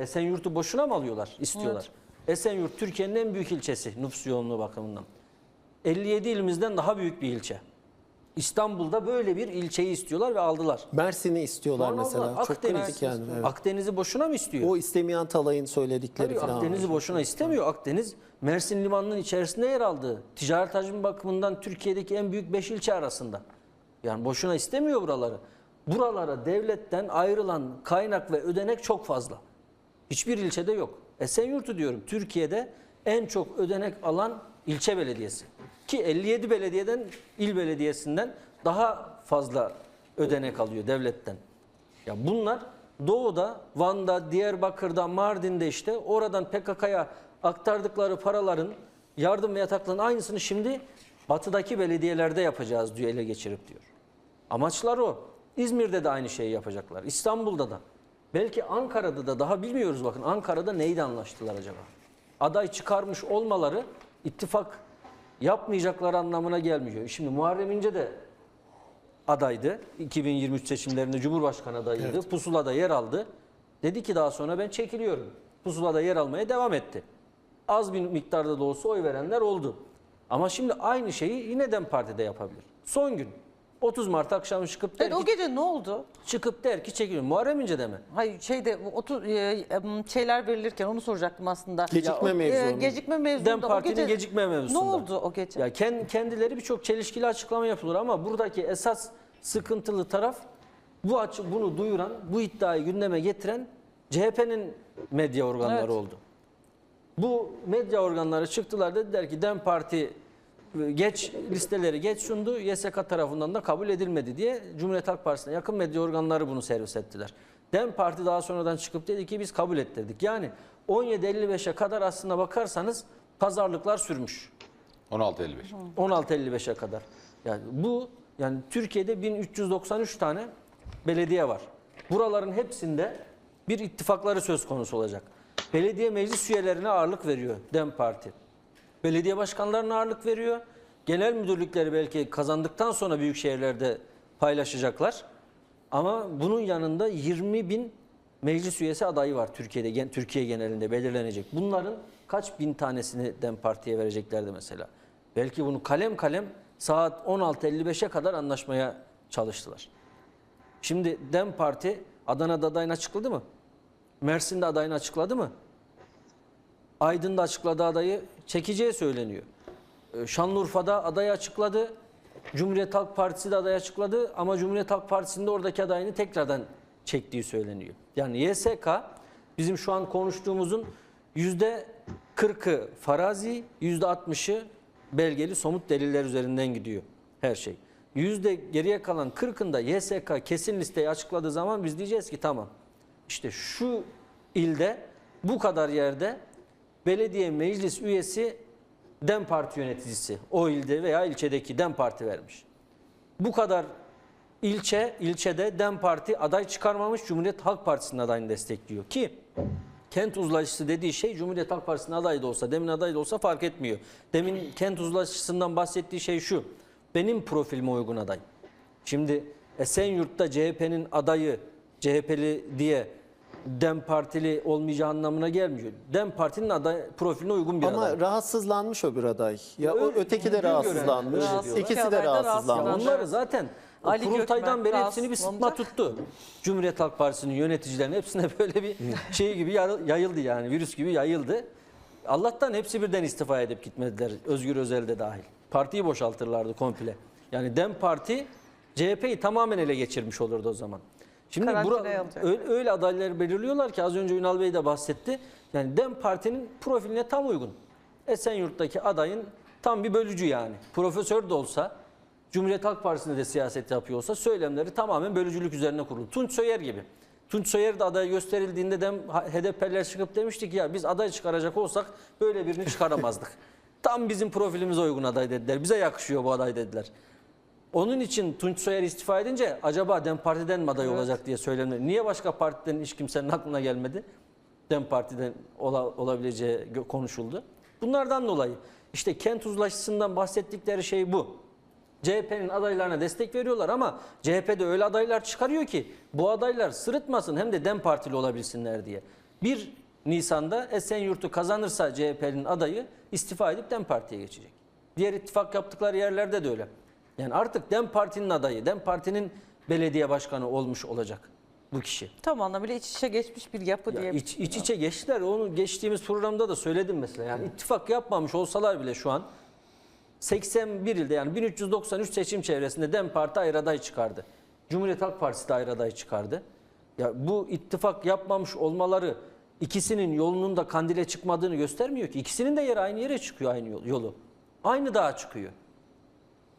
Esenyurt'u boşuna mı alıyorlar, istiyorlar? Esenyurt Türkiye'nin en büyük ilçesi nüfus yoğunluğu bakımından. 57 ilimizden daha büyük bir ilçe. İstanbul'da böyle bir ilçeyi istiyorlar ve aldılar. Mersin'i istiyorlar Sonra mesela. aldılar. Çok Akdeniz, kritik yani. evet. Akdeniz'i boşuna mı istiyor? O istemeyen Talay'ın söyledikleri Tabii falan. Akdeniz'i boşuna istemiyor. Akdeniz Mersin Limanı'nın içerisinde yer aldı. Ticaret hacmi bakımından Türkiye'deki en büyük 5 ilçe arasında. Yani boşuna istemiyor buraları. Buralara devletten ayrılan kaynak ve ödenek çok fazla. Hiçbir ilçede yok. Esenyurt'u diyorum Türkiye'de en çok ödenek alan ilçe belediyesi. Ki 57 belediyeden il belediyesinden daha fazla ödenek alıyor devletten. Ya bunlar doğuda, Van'da, Diyarbakır'da, Mardin'de işte oradan PKK'ya aktardıkları paraların yardım ve yataklarının aynısını şimdi batıdaki belediyelerde yapacağız diyor ele geçirip diyor. Amaçlar o. İzmir'de de aynı şeyi yapacaklar. İstanbul'da da. Belki Ankara'da da daha bilmiyoruz bakın. Ankara'da neydi anlaştılar acaba? Aday çıkarmış olmaları ittifak yapmayacakları anlamına gelmiyor. Şimdi Muharrem İnce de adaydı. 2023 seçimlerinde Cumhurbaşkanı adayıydı. Pusula'da yer aldı. Dedi ki daha sonra ben çekiliyorum. Pusula'da yer almaya devam etti. Az bir miktarda da olsa oy verenler oldu. Ama şimdi aynı şeyi yine DEM Parti'de yapabilir. Son gün 30 Mart akşamı çıkıp der Evet, o ki, gece ne oldu? çıkıp der ki çekiliyorum. Muharrem İnce de mi? Hayır şeyde bu otu, e, e, şeyler verilirken onu soracaktım aslında. Gecikme Ya, o- mevzu e, gecikme mevzunda. DEM o Parti'nin gece- gecikme mevzusunda. Ne oldu o gece? Ya kend- kendileri birçok çelişkili açıklama yapılır ama buradaki esas sıkıntılı taraf bu açı bunu duyuran, bu iddiayı gündeme getiren CHP'nin medya organları Evet. oldu. Bu medya organları çıktılar dediler ki DEM Parti geç listeleri geç sundu. YSK tarafından da kabul edilmedi diye Cumhuriyet Halk Partisi'ne yakın medya organları bunu servis ettiler. DEM Parti daha sonradan çıkıp dedi ki biz kabul ettirdik. Yani 17.55'e kadar aslına bakarsanız pazarlıklar sürmüş. 16.55. 16.55'e kadar. Yani bu yani Türkiye'de 1393 tane belediye var. Buraların hepsinde bir ittifakları söz konusu olacak. Belediye meclis üyelerine ağırlık veriyor DEM Parti. Belediye başkanlarına ağırlık veriyor. Genel müdürlükleri belki kazandıktan sonra büyük şehirlerde paylaşacaklar. Ama bunun yanında 20 bin meclis üyesi adayı var Türkiye'de, Türkiye genelinde belirlenecek. Bunların kaç bin tanesini DEM Parti'ye vereceklerdi mesela. Belki bunu kalem kalem saat 16.55'e kadar anlaşmaya çalıştılar. Şimdi DEM Parti Adana'da adayını açıkladı mı? Mersin'de adayını açıkladı mı? Aydın'da açıkladığı adayı çekeceği söyleniyor. Ee, Şanlıurfa'da adayı açıkladı. Cumhuriyet Halk Partisi de adayı açıkladı ama Cumhuriyet Halk Partisi'nde oradaki adayını tekrardan çektiği söyleniyor. Yani YSK bizim şu an konuştuğumuzun yüzde 40'ı farazi, yüzde 60'ı belgeli somut deliller üzerinden gidiyor her şey. Yüzde geriye kalan 40'ında YSK kesin listeyi açıkladığı zaman biz diyeceğiz ki tamam işte şu ilde bu kadar yerde belediye meclis üyesi DEM Parti yöneticisi o ilde veya ilçedeki DEM Parti vermiş. Bu kadar ilçe ilçede DEM Parti aday çıkarmamış Cumhuriyet Halk Partisi'nin adayını destekliyor ki kent uzlaşısı dediği şey Cumhuriyet Halk Partisi'nin adayı da olsa demin adayı da olsa fark etmiyor. Demin kent uzlaşısından bahsettiği şey şu benim profilime uygun aday. Şimdi Esenyurt'ta CHP'nin adayı CHP'li diye DEM Partili olmayacağı anlamına gelmiyor. DEM Parti'nin aday profiline uygun bir Ama aday. rahatsızlanmış öbür aday. Ya o Öyle- öteki de rahatsızlanmış. öyle İkisi de Ya rahatsızlanmış. onları zaten o Ali kurultaydan Gökmen beri hepsini bir sıtma tuttu. Cumhuriyet Halk Partisi'nin yöneticilerinin hepsine böyle bir şey gibi yar- yayıldı yani virüs gibi yayıldı. Allah'tan hepsi birden istifa edip gitmediler. Özgür Özel de dahil. Partiyi boşaltırlardı komple. Yani DEM Parti CHP'yi tamamen ele geçirmiş olurdu o zaman. Şimdi Karantinaya bura, alacak. öyle, öyle adayları belirliyorlar ki az önce Ünal Bey de bahsetti. Yani DEM Parti'nin profiline tam uygun. Esenyurt'taki adayın tam bir bölücü yani. Profesör de olsa, Cumhuriyet Halk Partisi'nde de siyaset yapıyor olsa söylemleri tamamen bölücülük üzerine kurulu. Tunç Soyer gibi. Tunç Soyer de aday gösterildiğinde DEM HDP'ler çıkıp demiştik ya biz aday çıkaracak olsak böyle birini çıkaramazdık. tam bizim profilimize uygun aday dediler. Bize yakışıyor bu aday dediler. Onun için Tunç Soyer istifa edince acaba DEM Parti'den mi aday olacak diye söylenir. Niye başka partiden hiç kimsenin aklına gelmedi? DEM Parti'den ola- olabileceği konuşuldu. Bunlardan dolayı işte kent uzlaşısından bahsettikleri şey bu. CHP'nin adaylarına destek veriyorlar ama CHP de öyle adaylar çıkarıyor ki bu adaylar sırıtmasın hem de DEM Partili olabilsinler diye. 1 Nisan'da Esenyurt'u kazanırsa CHP'nin adayı istifa edip DEM Parti'ye geçecek. Diğer ittifak yaptıkları yerlerde de öyle. Yani artık DEM Parti'nin adayı, DEM Parti'nin belediye başkanı olmuş olacak bu kişi. Tam anlamıyla iç içe geçmiş bir yapı Ya diye. iç, iç içe geçtiler. Onu geçtiğimiz programda da söyledim mesela. Yani ittifak yapmamış olsalar bile şu an 81 ilde yani 1393 seçim çevresinde DEM Parti ayrı aday çıkardı. Cumhuriyet Halk Partisi de ayrı aday çıkardı. Ya bu ittifak yapmamış olmaları ikisinin yolunun da kandile çıkmadığını göstermiyor ki. İkisinin de yeri aynı yere çıkıyor aynı yol- yolu. Aynı dağa çıkıyor.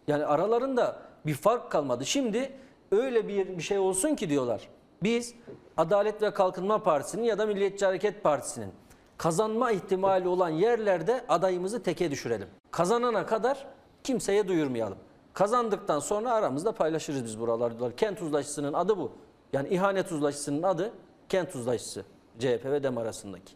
Yani aralarında bir fark kalmadı. Şimdi öyle bir bir şey olsun ki diyorlar. Biz Adalet ve Kalkınma Partisi'nin ya da Milliyetçi Hareket Partisi'nin kazanma ihtimali olan yerlerde adayımızı teke düşürelim. Kazanana kadar kimseye duyurmayalım. Kazandıktan sonra aramızda paylaşırız biz buralar diyorlar. Kent uzlaşısının adı bu. Yani ihanet uzlaşısının adı kent uzlaşısı. CHP ve DEM arasındaki.